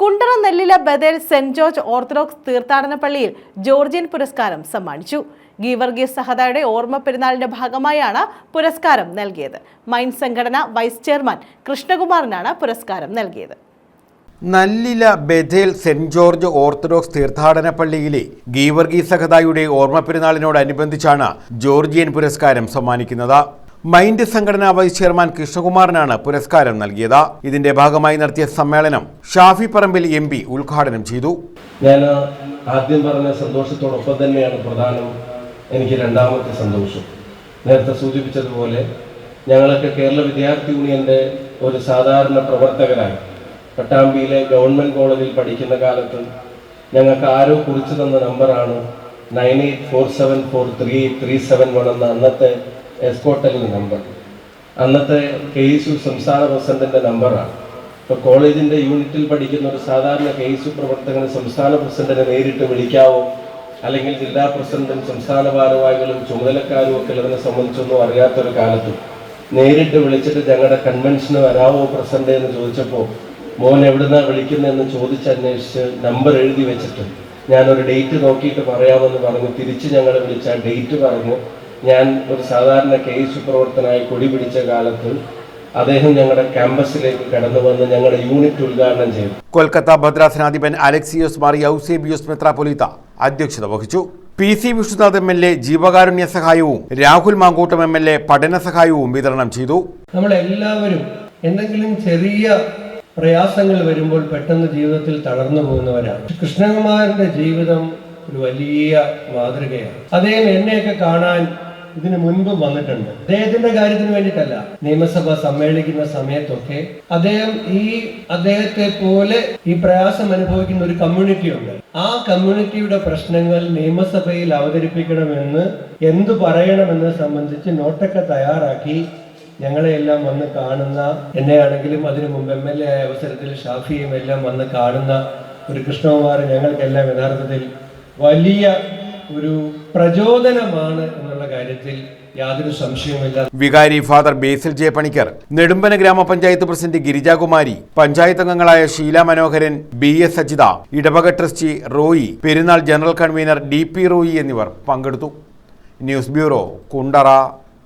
Kundara Nellila Bethel saint George Orthodox തീർത്ഥാടന പള്ളിയിൽ Georgian പുരസ്കാരം സമ്മാനിച്ചു. ഗീവർഗീസ് സഹതയുടെ ഓർമ്മ പെരുന്നാളിന്റെ ഭാഗമായാണ് പുരസ്കാരം നൽകിയത്. മൈൻ സംഘടന വൈസ് ചെയർമാൻ കൃഷ്ണകുമാറിനാണ് പുരസ്കാരം നൽകിയത്. Nallila Bethel saint George Orthodox തീർത്ഥാടന പള്ളിയിലെ ഗീവർഗി സഹതായുടെ ഓർമ്മ പെരുന്നാളിനോടനുബന്ധിച്ചാണ് ജോർജിയൻ പുരസ്കാരം സമ്മാനിക്കുന്നത്. മൈൻഡ് സംഘടനാ വൈസ് ചെയർമാൻ കൃഷ്ണകുമാറിനാണ് പുരസ്കാരം നൽകിയത്. ഇതിന്റെ ഭാഗമായി നടത്തിയ സമ്മേളനം ഷാഫി പറമ്പിൽ എം പി ഉദ്ഘാടനം ചെയ്തു. ഞാൻ ആദ്യം പറഞ്ഞ സന്തോഷത്തോടൊപ്പം തന്നെയാണ് പ്രധാനം എനിക്ക് രണ്ടാമത്തെ സന്തോഷം. നേരത്തെ സൂചിപ്പിച്ചതുപോലെ ഞങ്ങളൊക്കെ കേരള വിദ്യാർത്ഥി യൂണിയന്റെ ഒരു സാധാരണ പ്രവർത്തകരായി. പട്ടാമ്പിയിലെ ഗവൺമെന്റ് കോളേജിൽ പഠിക്കുന്ന കാലത്ത് ഞങ്ങൾക്ക് ആരോ കുറിച്ചു തന്ന നമ്പറാണ് nine eight four seven four three three seven one എന്ന അന്നത്തെ എസ്കോട്ടലിന്റെ നമ്പർ. അന്നത്തെ കെ എസ് യു സംസ്ഥാന പ്രസിഡന്റിന്റെ നമ്പറാണ്. ഇപ്പൊ കോളേജിന്റെ യൂണിറ്റിൽ പഠിക്കുന്ന ഒരു സാധാരണ കെ എസ് യു പ്രവർത്തകന് സംസ്ഥാന പ്രസിഡന്റിനെ നേരിട്ട് വിളിക്കാവോ? അല്ലെങ്കിൽ ജില്ലാ പ്രസിഡന്റും സംസ്ഥാന ഭാരവാഹികളും ചുമതലക്കാരും ഒക്കെ ഇതിനെ സംബന്ധിച്ചൊന്നും അറിയാത്തൊരു കാലത്തും നേരിട്ട് വിളിച്ചിട്ട് ഞങ്ങളുടെ കൺവെൻഷന് വരാവോ പ്രസിഡന്റ് എന്ന് ചോദിച്ചപ്പോൾ മോൻ എവിടുന്നാ വിളിക്കുന്നതെന്ന് ചോദിച്ച് അന്വേഷിച്ച് നമ്പർ എഴുതി വെച്ചിട്ട് ഞാനൊരു ഡേറ്റ് നോക്കിയിട്ട് പറയാമെന്ന് പറഞ്ഞു തിരിച്ച് ഞങ്ങൾ വിളിച്ച ഡേറ്റ് പറഞ്ഞു ഞാൻ ഒരു സാധാരണ കെ എസ് പ്രവർത്തനായി കൊടി പിടിച്ച കാലത്ത് അദ്ദേഹം ഞങ്ങളുടെ ക്യാമ്പസിലേക്ക് കടന്നു വന്ന് ഞങ്ങളുടെ യൂണിറ്റ് ഉദ്ഘാടനം ചെയ്തു. കൊൽക്കത്ത ഭദ്രാസനാധിപൻ അലക്സിയോസ് മാറി ഔസേബിയോസ് മെത്രാപൊലീത്ത അധ്യക്ഷത വഹിച്ചു. P C Vishnunath M L A ജീവകാരുണ്യ സഹായവും Rahul Mankoottam M L A പഠന സഹായവും വിതരണം ചെയ്തു. നമ്മളെല്ലാവരും എന്തെങ്കിലും ചെറിയ പ്രയാസങ്ങൾ വരുമ്പോൾ പെട്ടെന്ന് ജീവിതത്തിൽ തളർന്നു പോകുന്നവരാണ്. കൃഷ്ണകുമാരന്റെ ജീവിതം ഒരു വലിയ മാതൃകയാണ്. അദ്ദേഹം എന്നെയൊക്കെ കാണാൻ ഇതിനു മുൻപ് വന്നിട്ടുണ്ട്. അദ്ദേഹത്തിന്റെ കാര്യത്തിന് വേണ്ടിയിട്ടല്ല നിയമസഭ സമ്മേളിക്കുന്ന സമയത്തൊക്കെ അദ്ദേഹം ഈ അദ്ദേഹത്തെ പോലെ ഈ പ്രയാസം അനുഭവിക്കുന്ന ഒരു കമ്മ്യൂണിറ്റി ഉണ്ട്. ആ കമ്മ്യൂണിറ്റിയുടെ പ്രശ്നങ്ങൾ നിയമസഭയിൽ അവതരിപ്പിക്കണമെന്ന് എന്തു പറയണമെന്ന് സംബന്ധിച്ച് നോട്ടൊക്കെ തയ്യാറാക്കി ഞങ്ങളെ എല്ലാം വന്ന് കാണുന്ന എന്നെയാണെങ്കിലും അതിനു മുമ്പ് എം എൽ എ ആയ അവസരത്തിൽ ഷാഫിയും എല്ലാം വന്ന് കാണുന്ന ഒരു കൃഷ്ണകുമാർ ഞങ്ങൾക്കെല്ലാം യഥാർത്ഥത്തിൽ വലിയ ഒരു പ്രചോദനമാണ് എന്നുള്ള കാര്യത്തിൽ യാതൊരു സംശയവുമില്ല. വികാരി father Basil J Panicker Nedumbana ഗ്രാമപഞ്ചായത്ത് പ്രസിഡന്റ് ഗിരിജാകുമാരി പഞ്ചായത്ത് അംഗങ്ങളായ ഷീല മനോഹരൻ ബി എസ് സജിത ഇടവക ട്രസ്റ്റി റോയി പെരുന്നാൾ general convener D P Roy എന്നിവർ പങ്കെടുത്തു. News bureau Kundara.